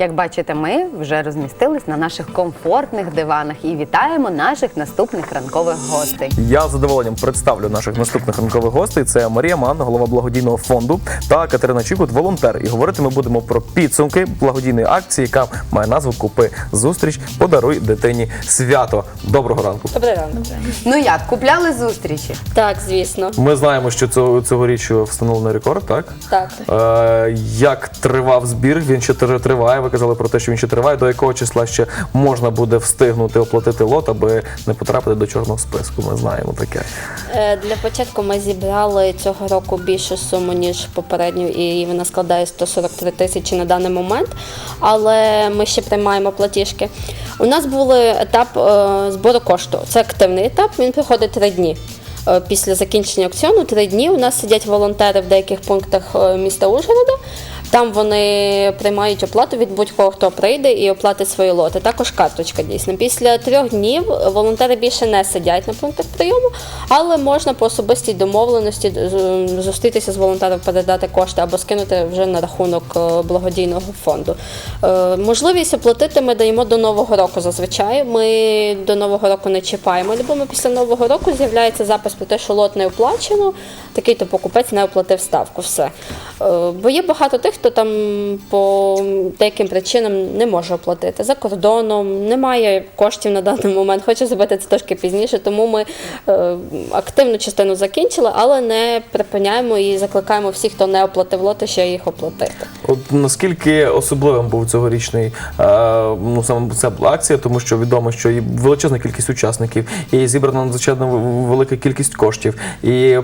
Як бачите, ми вже розмістились на наших комфортних диванах і вітаємо наших наступних ранкових гостей. Я з задоволенням представлю наших наступних ранкових гостей. Це Марія Ман, голова благодійного фонду, та Катерина Чікут, волонтер. І говорити ми будемо про підсумки благодійної акції, яка має назву Купи зустріч, подаруй дитині свято. Доброго ранку. Добрий ранок. Ну як, купляли зустрічі? Так, звісно. Ми знаємо, що цього цьогоріч встановлений рекорд, так? Так. Е, як тривав збір? Він ще тр- триває. Казали про те, що він ще триває. До якого числа ще можна буде встигнути оплатити лот, аби не потрапити до чорного списку? Ми знаємо таке. Е, Для початку ми зібрали цього року більшу суму, ніж попередню, і вона складає 143 тисячі на даний момент. Але ми ще приймаємо платіжки. У нас був етап е, збору кошту. Це активний етап, він проходить три дні. Е, Після закінчення аукціону три дні у нас сидять волонтери в деяких пунктах міста Ужгорода. Там вони приймають оплату від будь-кого, хто прийде і оплатить свої лоти. Також карточка дійсно. Після трьох днів волонтери більше не сидять на пунктах прийому, але можна по особистій домовленості зустрітися з волонтером, передати кошти або скинути вже на рахунок е, благодійного фонду. Е, Можливість оплатити ми даємо до нового року зазвичай. Ми до нового року не чіпаємо. Любимо після нового року з'являється запис про те, що лот не оплачено, такий то покупець не оплатив ставку. Все. Е, Бо є багато тих, хто там по деяким причинам не може оплатити. За кордоном, немає коштів на даний момент, хоче зробити це трошки пізніше, тому ми е, активну частину закінчили, але не припиняємо і закликаємо всіх, хто не оплатив лоти, ще їх оплатити. От наскільки особливим був цьогорічний е, ну саме ця акція, тому що відомо, що і величезна кількість учасників, і зібрана надзвичайно велика кількість коштів, і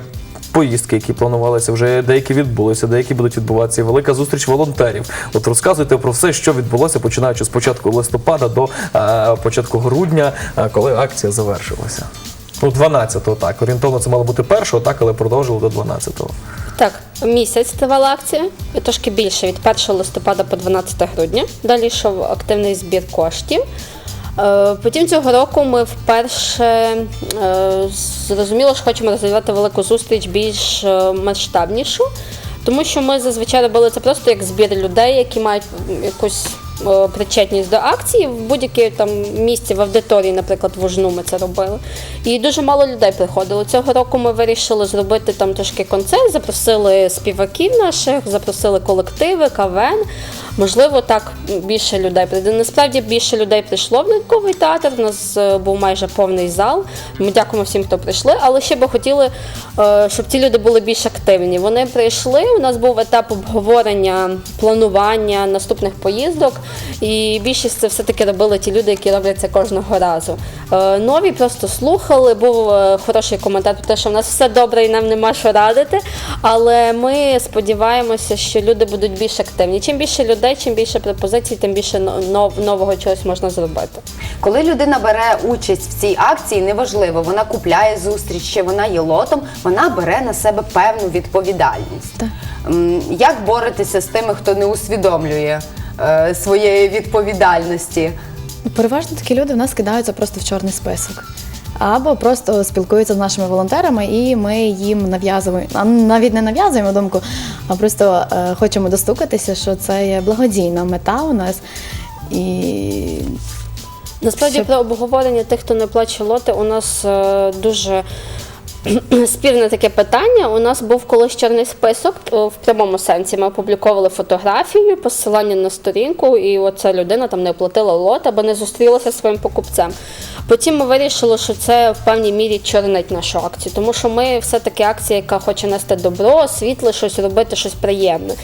поїздки, які планувалися, вже деякі відбулися, деякі будуть відбуватися. Велика зустріч волонтерів. От розказуйте про все, що відбулося, починаючи з початку листопада до е, початку грудня, е, коли акція завершилася. Ну, 12-го, так. Орієнтовно це мало бути першого, так, але продовжили до 12-го. Так, місяць тривала акція, трошки більше від 1 листопада по 12 грудня. Далі йшов активний збір коштів. Е, Потім цього року ми вперше е, зрозуміло, що хочемо розвивати велику зустріч більш е, масштабнішу, тому що ми зазвичай робили це просто як збір людей, які мають якусь причетність до акції в будь-якій там місці в аудиторії, наприклад, в Ужну ми це робили. І дуже мало людей приходило. Цього року ми вирішили зробити там трошки концерт, запросили співаків наших, запросили колективи, КВН. Можливо, так більше людей прийде. Насправді більше людей прийшло в ляльковий театр. У нас е, був майже повний зал. Ми дякуємо всім, хто прийшли, але ще би хотіли, е, щоб ці люди були більш активні. Вони прийшли. У нас був етап обговорення, планування наступних поїздок, і більшість це все-таки робили ті люди, які роблять це кожного разу. Е, Нові просто слухали. Був хороший коментар те, що в нас все добре і нам нема що радити. Але ми сподіваємося, що люди будуть більш активні. Чим більше людей, чим більше пропозицій, тим більше нов- нового чогось можна зробити. Коли людина бере участь в цій акції, неважливо, вона купляє зустріч, чи вона є лотом, вона бере на себе певну відповідальність. М, Як боротися з тими, хто не усвідомлює е, своєї відповідальності? Ну, Переважно такі люди в нас кидаються просто в чорний список. Або просто спілкуються з нашими волонтерами, і ми їм нав'язуємо, навіть не нав'язуємо думку, а просто е, хочемо достукатися, що це є благодійна мета у нас. І Насправді Щоб- про обговорення тих, хто не плаче лоти, у нас е, дуже спірне таке питання. У нас був колись чорний список в прямому сенсі. Ми опубліковували фотографію, посилання на сторінку, і оця людина там не оплатила лот або не зустрілася зі своїм покупцем. Потім ми вирішили, що це в певній мірі чорнить нашу акцію, тому що ми все-таки акція, яка хоче нести добро, світле, щось робити, щось приємне.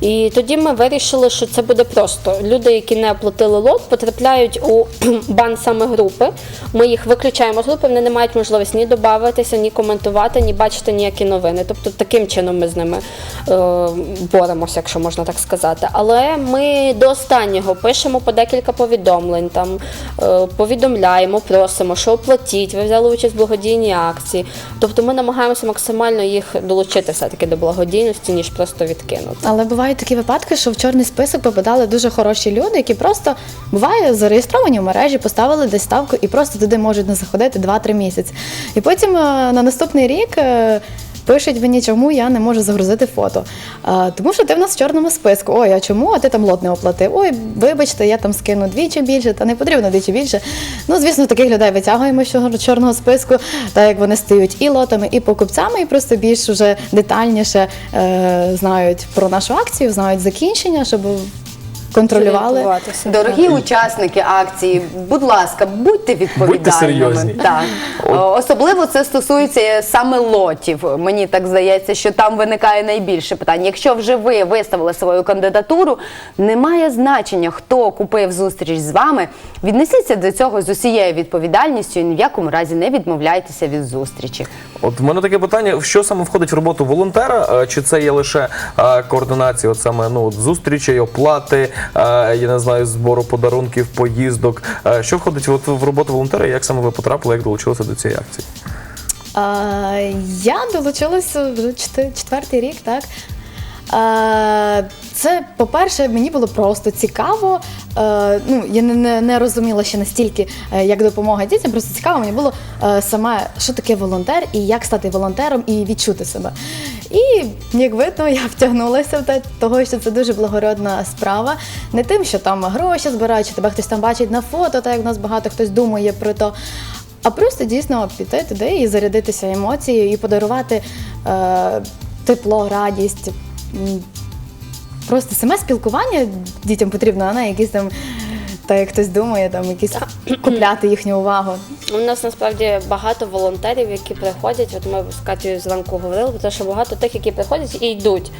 І тоді ми вирішили, що це буде просто. Люди, які не оплатили лот, потрапляють у бан саме групи. Ми їх виключаємо з групи, вони не мають можливості ні додатися, ні коментувати, ні бачити ніякі новини. Тобто таким чином ми з ними е, боремося, якщо можна так сказати. Але ми до останнього пишемо по декілька повідомлень, там е, повідомляємо, просимо, що оплатіть, ви взяли участь в благодійній акції. Тобто ми намагаємося максимально їх долучити все-таки до благодійності, ніж просто відкинути. Але бувають такі випадки, що в чорний список попадали дуже хороші люди, які просто буває зареєстровані в мережі, поставили десь ставку і просто туди можуть не заходити 2-3 місяці. І потім е, на наступний рік. е, Пишуть мені, чому я не можу загрузити фото. А, тому що ти в нас в чорному списку. Ой, а чому? А ти там лот не оплатив? Ой, вибачте, я там скину двічі більше, та не потрібно двічі більше. Ну, звісно, таких людей витягуємо з чорного списку, так як вони стають і лотами, і покупцями, і просто більш уже детальніше е, знають про нашу акцію, знають закінчення, щоб контролювали. Дорогі учасники акції, будь ласка, будьте відповідальними. Будьте серйозні. Так. Особливо це стосується саме лотів. Мені так здається, що там виникає найбільше питань. Якщо вже ви виставили свою кандидатуру, немає значення, хто купив зустріч з вами. Віднесіться до цього з усією відповідальністю і ні в якому разі не відмовляйтеся від зустрічі. От в мене таке питання: що саме входить в роботу волонтера? Е, Чи це є лише е, координація, от саме ну от зустрічей, оплати, я не знаю, збору подарунків, поїздок? Е, Що входить от в роботу волонтера? Як саме ви потрапили, як долучилися до цієї акції? Я долучилася вже четвертий рік, так. А, це, по-перше, мені було просто цікаво. Е, ну, я не, не, розуміла ще настільки, е, як допомога дітям. Просто цікаво мені було е, саме, що таке волонтер і як стати волонтером і відчути себе. І як видно, я втягнулася в те, того, що це дуже благородна справа. Не тим, що там гроші збирають, чи тебе хтось там бачить на фото, так як в нас багато хтось думає про то. А просто дійсно піти туди і зарядитися емоцією, і подарувати е, тепло, радість. Просто саме спілкування дітям потрібно, а не якісь там, та як хтось думає, там якісь купляти їхню увагу. У нас насправді багато волонтерів, які приходять. От ми з Катією зранку говорили, тому що багато тих, які приходять і йдуть.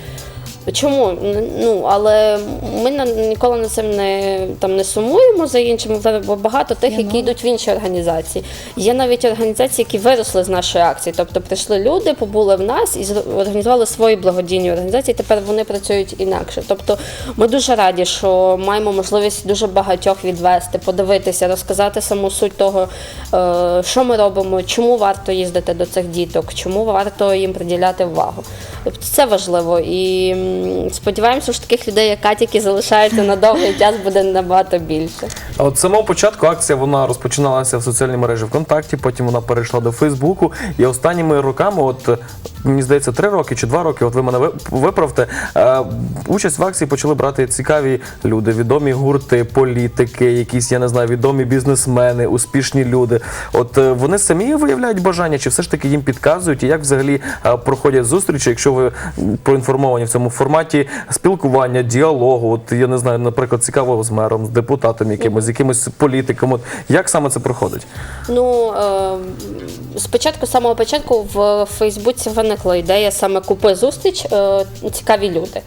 Чому? Ну, але ми ніколи на цим не, там, не сумуємо за іншими, бо багато тих, які йдуть в інші організації. Є навіть організації, які виросли з нашої акції. Тобто прийшли люди, побули в нас і організували свої благодійні організації. Тепер вони працюють інакше. Тобто ми дуже раді, що маємо можливість дуже багатьох відвести, подивитися, розказати саму суть того, е, що ми робимо, чому варто їздити до цих діток, чому варто їм приділяти увагу. Тобто це важливо. І сподіваємося, що таких людей, як Катя, які залишаються на довгий час, буде набагато більше. А От самого початку акція вона розпочиналася в соціальній мережі ВКонтакті, потім вона перейшла до Фейсбуку. І останніми роками, от мені здається, три роки чи два роки, от ви мене виправте. е, Участь в акції почали брати цікаві люди, відомі гурти, політики, якісь, я не знаю, відомі бізнесмени, успішні люди. От е, вони самі виявляють бажання, чи все ж таки їм підказують, і як взагалі е, проходять зустрічі, якщо ви проінформовані в цьому форматі спілкування, діалогу, от я не знаю, наприклад, цікаво з мером, з депутатом якимось, з якимось політиком. От як саме це проходить? Ну е, спочатку, самого початку, в Фейсбуці виникла ідея саме купи зустріч е, цікаві люди.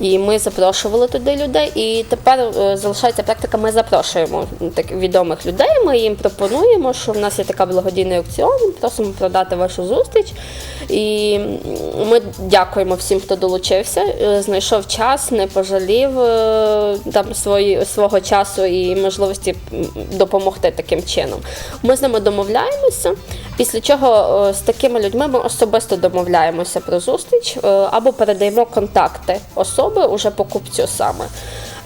І ми запрошували туди людей. І тепер е, залишається практика. Ми запрошуємо так відомих людей. Ми їм пропонуємо, що в нас є така благодійний аукціон. Просимо продати вашу зустріч. І ми дякуємо всім, хто долучився, е, знайшов час, не пожалів е, там свої, свого часу і можливості допомогти таким чином. Ми з ними домовляємося. Після чого е, з такими людьми ми особисто домовляємося про зустріч або передаємо контакти особи уже покупцю саме.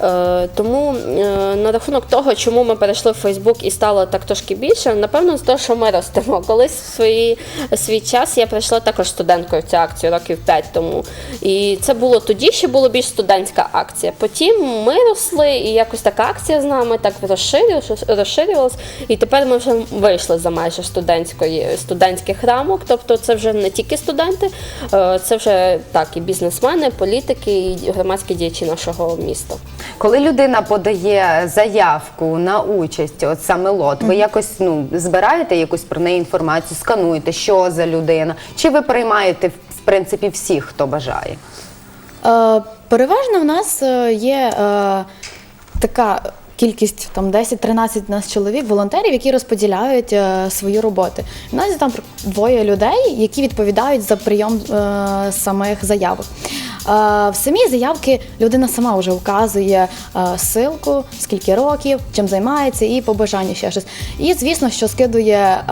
Е, Тому е, на рахунок того, чому ми перейшли в Фейсбук і стало так трошки більше, напевно, з того, що ми ростемо. Колись в свої, свій час я прийшла також студенткою в цю акцію років 5 тому. І це було тоді, ще було більш студентська акція. Потім ми росли, і якось така акція з нами так розширилась. І тепер ми вже вийшли за майже студентської студентських рамок. Тобто це вже не тільки студенти, е, це вже так і бізнесмени, політики, і громадські діячі нашого міста. Коли людина подає заявку на участь, от саме лот, ви якось ну збираєте якусь про неї інформацію, скануєте, що за людина, чи ви приймаєте в принципі всіх, хто бажає? Е, переважно в нас е, є е, така кількість там 10-13 нас чоловік, волонтерів, які розподіляють е, свої роботи. У нас є там двоє людей, які відповідають за прийом е, самих заявок. Е, в самій заявки людина сама вже вказує е, ссылку, скільки років, чим займається, і побажання ще щось. І звісно, що скидує е,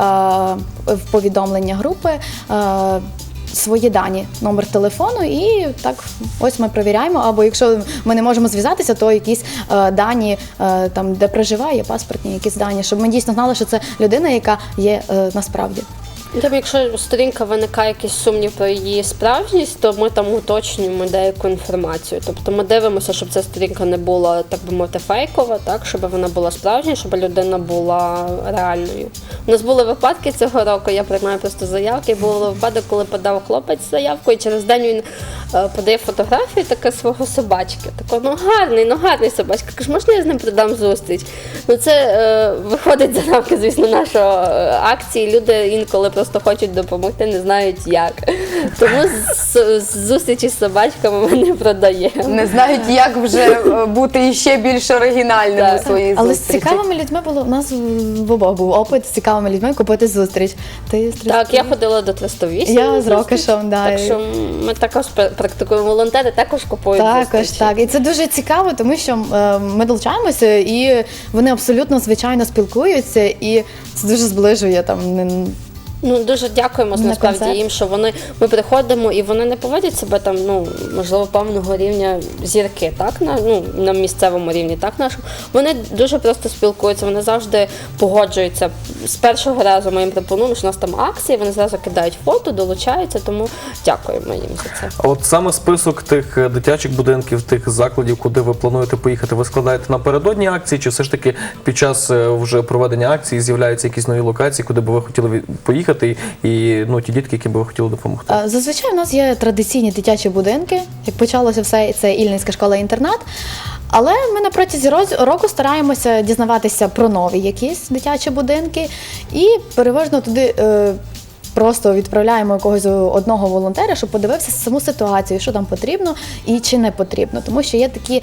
в повідомлення групи. Свої дані, номер телефону, і так ось ми перевіряємо. Або якщо ми не можемо зв'язатися, то якісь е, дані е, там, де проживає, паспортні якісь дані, щоб ми дійсно знали, що це людина, яка є е, насправді. Там, якщо сторінка виникає якийсь сумнів про її справжність, то ми там уточнюємо деяку інформацію. Тобто ми дивимося, щоб ця сторінка не була, так би мовити, фейкова, так, щоб вона була справжня, щоб людина була реальною. У нас були випадки цього року, я приймаю просто заявки. Був випадок, коли подав хлопець заявку, і через день він е, подає фотографію таке свого собачки. Тако, ну гарний, ну гарний собачка. Каже, можна я з ним придам зустріч? Ну це е, виходить за рамки, звісно, нашої е, акції. Люди інколи просто хочуть допомогти, не знають як. Тому з, з зустрічі з собачками ми не продаємо. Не знають, як вже е, бути іще більш оригінальним Так. у своїй Але з зустрічі. цікавими людьми було у нас в обох був опит з цікавими людьми купити зустріч. Ти з Так, я ходила до 308. Я з зустріч. Да, Так що ми також пр- практикуємо. Волонтери також купують Також зустрічі. так, і це дуже цікаво, тому що е, ми долучаємося, і вони абсолютно звичайно спілкуються, і це дуже зближує там. не- Ну дуже дякуємо На насправді концерт. їм, що вони ми приходимо і вони не поводять себе там, ну можливо, певного рівня зірки, так на ну на місцевому рівні, так нашому. Вони дуже просто спілкуються, вони завжди погоджуються. З першого разу ми їм пропонуємо, що у нас там акції, вони зразу кидають фото, долучаються, тому дякуємо їм за це. А От саме список тих е, дитячих будинків, тих закладів, куди ви плануєте поїхати, ви складаєте напередодні акції, чи все ж таки під час е, вже проведення акції з'являються якісь нові локації, куди би ви хотіли від- поїхати, і ну ті дітки, яким би ви хотіли допомогти? Е, Зазвичай в нас є традиційні дитячі будинки. Як почалося все, це Ільницька школа-інтернат. Але ми на протязі року стараємося дізнаватися про нові якісь дитячі будинки і переважно туди. Просто відправляємо якогось одного волонтера, щоб подивився саму ситуацію, що там потрібно і чи не потрібно. Тому що є такі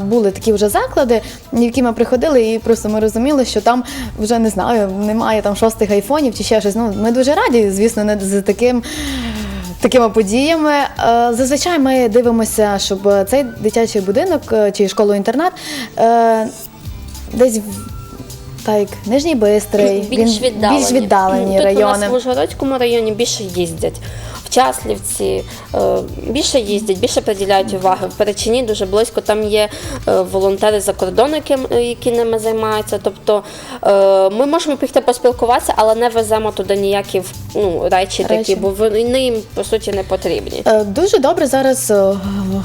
були такі вже заклади, в які ми приходили, і просто ми розуміли, що там вже не знаю, немає там шостих айфонів чи ще щось. Ну ми дуже раді, звісно, не за таким такими подіями. Е, Зазвичай ми дивимося, щоб цей дитячий будинок е, чи школу-інтернат е, десь як Нижній Бистрий, більш він- віддалені. більш віддалені Тут райони. у нас в Ужгородському районі більше їздять. В Часлівці е, більше їздять, більше приділяють уваги. В Перечині дуже близько там є е, волонтери за кордону, які, які ними займаються. Тобто е, ми можемо піти поспілкуватися, але не веземо туди ніякі ну, речі, такі, бо вони їм по суті не потрібні. Е, Дуже добре зараз е,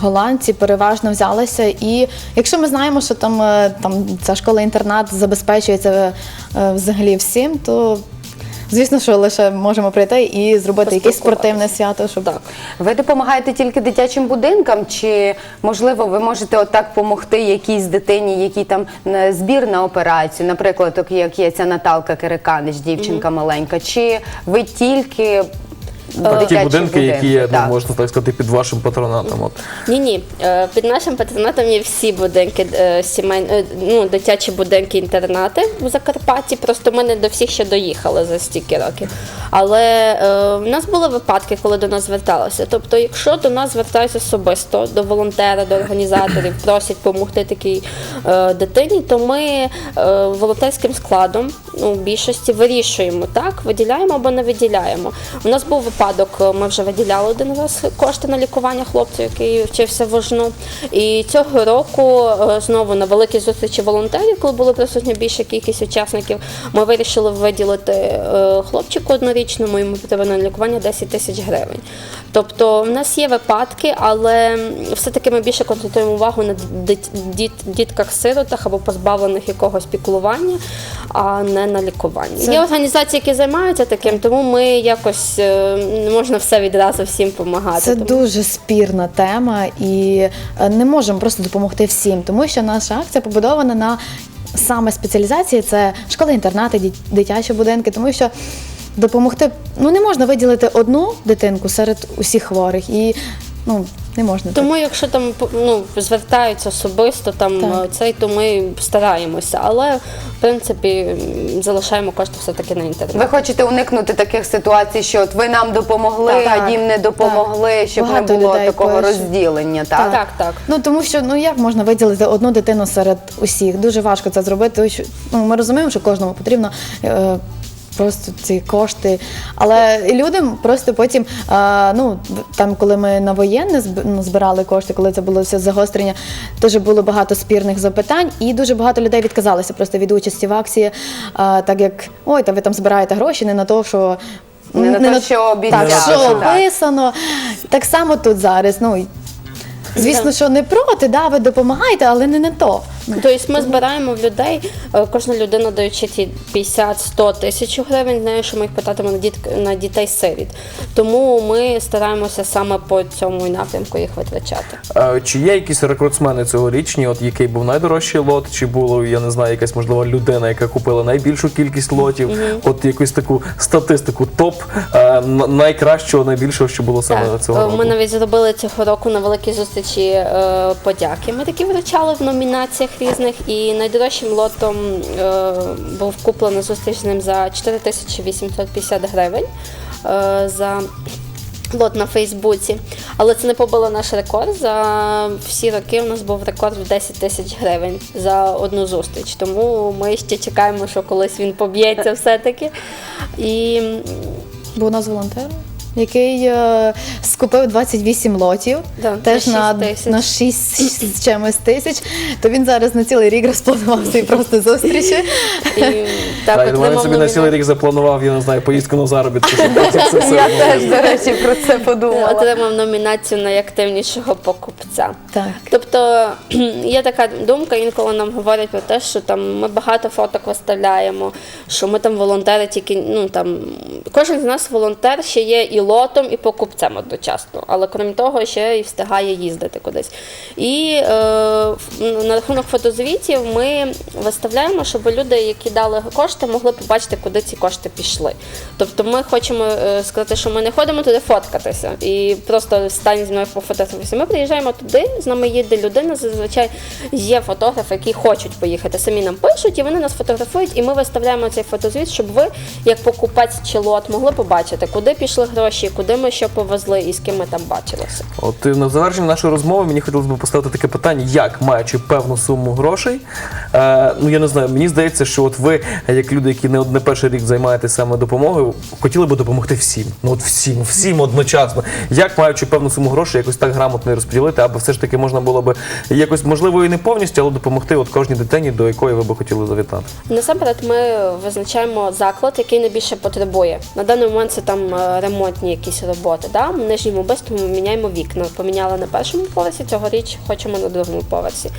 голландці переважно взялися. І якщо ми знаємо, що там, е, там ця школа-інтернат забезпечується е, взагалі всім, то звісно, що лише можемо прийти і зробити якесь спортивне свято, щоб Так. Ви допомагаєте тільки дитячим будинкам, чи можливо ви можете отак допомогти якійсь дитині, якій там збір на операцію, наприклад, як є ця Наталка Кириканич, дівчинка маленька, чи ви тільки Ті будинки, які є, ну, Так. можна так сказати, під вашим патронатом. От. Ні, ні. Під нашим патронатом є всі будинки, е, сімей, е, ну, дитячі будинки, інтернати в Закарпатті. Просто ми не до всіх ще доїхали за стільки років. Але е, в нас були випадки, коли до нас зверталися. Тобто, якщо до нас звертаються особисто, до волонтера, до організаторів, просять допомогти такій е, дитині, то ми е, волонтерським складом ну, більшості вирішуємо, так, виділяємо або не виділяємо. У нас був випадок, е, ми вже виділяли один раз кошти на лікування хлопцю, який вчився в Ожну. І цього року е, знову на великій зустрічі волонтерів, коли було присутня більша кількість учасників, ми вирішили виділити е, хлопчику однорічному, йому потрібно на лікування 10 тисяч гривень. Тобто в нас є випадки, але все-таки ми більше концентруємо увагу на дітках-сиротах або позбавлених якогось піклування, а не на лікуванні. Це- Є організації, які займаються таким, тому ми якось не можна все відразу всім допомагати. Це Тому- дуже спірна тема, і е, не можемо просто допомогти всім, тому що наша акція побудована на саме спеціалізації це школи-інтернати, дит- дитячі будинки, тому що допомогти ну не можна виділити одну дитинку серед усіх хворих, і ну не можна. Тому, якщо там ну, звертаються особисто, там Так. цей, то ми стараємося, але в принципі залишаємо кошти все-таки на інтернет. Ви хочете уникнути таких ситуацій, що от ви нам допомогли, Так. а їм не допомогли, щоб Багато не було такого пишуть. розділення. Так? Так, так. Ну тому що ну як можна виділити одну дитину серед усіх? Дуже важко це зробити. ну, ми розуміємо, що кожному потрібно. Е, Просто ці кошти, але людям просто потім, а, ну там, коли ми на воєнне ну, збирали кошти, коли це було все загострення, теж було багато спірних запитань, і дуже багато людей відказалися просто від участі в акції, а, так як ой, та ви там збираєте гроші не на те, що Не на те, що обіцяли. Так, що описано. Так само тут зараз. Ну, звісно, що не проти, да, ви допомагаєте, але не не то. Тобто ми збираємо в людей, е, кожна людина даючи ті 50-100 тисяч гривень, знає, що ми їх питатимемо на, діт, на дітей сиріт. Тому ми стараємося саме по цьому напрямку їх витрачати. Е, Чи є якісь рекордсмени цьогорічні, от який був найдорожчий лот, чи було, я не знаю, якась можливо людина, яка купила найбільшу кількість лотів, от якусь таку статистику, топ е, найкращого, найбільшого, що було саме Так, цього е, року. Ми навіть зробили цього року на великій зустрічі е, подяки. Ми такі вручали в номінаціях різних, і найдорожчим лотом е, був куплено зустріч з ним за 4850 гривень. е, за Лот на Фейсбуці, але це не побило наш рекорд. За всі роки у нас був рекорд в 10 тисяч гривень за одну зустріч. Тому ми ще чекаємо, що колись він поб'ється все-таки. І Був у нас волонтер, який е, скупив 28 лотів, Да, теж на на, 6 тисяч. на 6 з чимось тисяч. То він зараз на цілий рік розпланував свої просто зустрічі. І, Так, я думаю, він собі на цілий рік запланував, я не знаю, поїздку на все Я теж, до речі, про це подумала. отримав номінацію найактивнішого покупця. Так. Тобто є така думка, інколи нам говорять про те, що там ми багато фоток виставляємо, що ми там волонтери тільки ну там кожен з нас волонтер ще є і лотом, і покупцем одночасно. Але крім того, ще й встигає їздити кудись. І е, ну, на рахунок фотозвітів ми виставляємо, щоб люди, які дали кошти, могли побачити, куди ці кошти пішли. Тобто ми хочемо е, сказати, що ми не ходимо туди фоткатися і просто стань зі мною пофотографуйся. Ми приїжджаємо туди, з нами їде людина. Зазвичай є фотографи, які хочуть поїхати. Самі нам пишуть, і вони нас фотографують, і ми виставляємо цей фотозвіт, щоб ви, як покупець чи лот, могли побачити, куди пішли гроші, куди ми що повезли і з ким ми там бачилися. От на завершення нашої розмови мені хотілося б поставити таке питання, як маючи певну суму грошей. Е, ну я не знаю, мені здається, що от ви, як люди, які не, од- не перший рік займаєтеся саме допомогою, хотіли би допомогти всім. Ну от всім, всім одночасно. Як маючи певну суму грошей, якось так грамотно розподілити, аби все ж таки можна було би якось можливо і не повністю, але допомогти от кожній дитині, до якої ви би хотіли завітати. Насамперед ми визначаємо заклад, який найбільше потребує. На даний момент це там е, ремонтні якісь роботи. Да? В нижньому ми міняємо вікна. Поміняли на першому поверсі, цьогоріч хочемо на другому поверсі.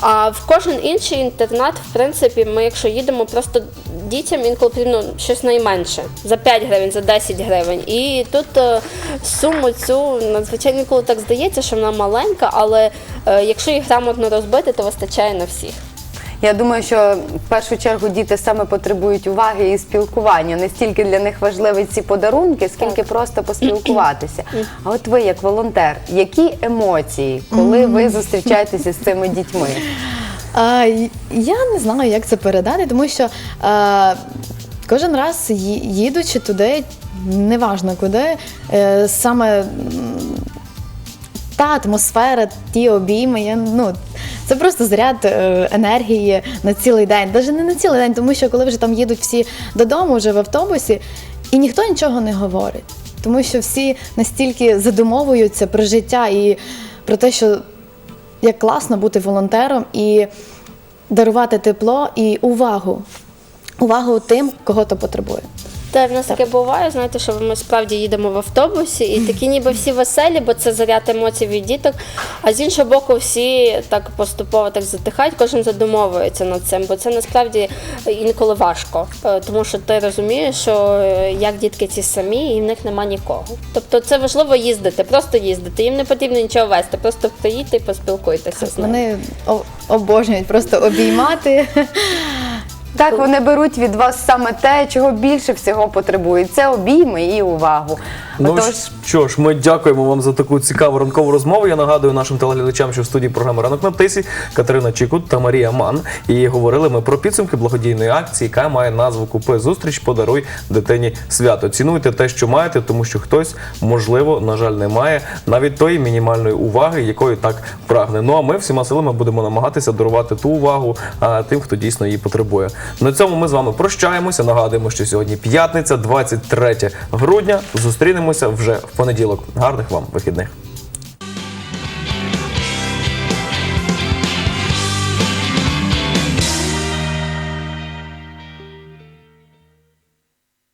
А в кожен інший інтернат, в принципі, ми, якщо їдемо, просто дітям інколи потрібно щось найменше за 5 гривень, за 10 гривень. І тут е, суму цю надзвичайно інколи так здається, що вона маленька, але е, якщо їх грамотно розбити, то вистачає на всіх. Я думаю, що в першу чергу діти саме потребують уваги і спілкування. Не стільки для них важливі ці подарунки, скільки просто поспілкуватися. А от ви, як волонтер, які емоції, коли ви зустрічаєтеся з цими дітьми? А, я не знаю, як це передати, тому що а, кожен раз їдучи туди, неважно куди, е, саме та атмосфера, ті обійми, я, ну, це просто заряд е, енергії на цілий день. Навіть не на цілий день, тому що коли вже там їдуть всі додому, вже в автобусі, і ніхто нічого не говорить. Тому що всі настільки задумовуються про життя і про те, що як класно бути волонтером і дарувати тепло і увагу. Увагу тим, кого то потребує. Так, в нас таке буває, знаєте, що ми справді їдемо в автобусі, і такі ніби всі веселі, бо це заряд емоцій від діток. А з іншого боку, всі так поступово так затихають, кожен задумовується над цим, бо це насправді інколи важко, Е, тому що ти розумієш, що е, як дітки ці самі, і в них нема нікого. Тобто це важливо їздити, просто їздити. Їм не потрібно нічого вести, просто приїдьте і поспілкуйтеся з ними. Вони обожнюють просто обіймати. Так, вони беруть від вас саме те, чого більше всього потребують. Це обійми і увагу. Ну Отож, що ж, ми дякуємо вам за таку цікаву ранкову розмову. Я нагадую нашим телеглядачам, що в студії програми Ранок на птиці Катерина Чікут та Марія Ман. І говорили ми про підсумки благодійної акції, яка має назву Купи зустріч, подаруй дитині свято. Цінуйте те, що маєте, тому що хтось, можливо, на жаль, не має навіть тої мінімальної уваги, якої так прагне. Ну а ми всіма силами будемо намагатися дарувати ту увагу а, тим, хто дійсно її потребує. На цьому ми з вами прощаємося. Нагадуємо, що сьогодні п'ятниця, 23 грудня. Зустрінемося вже в понеділок. Гарних вам вихідних.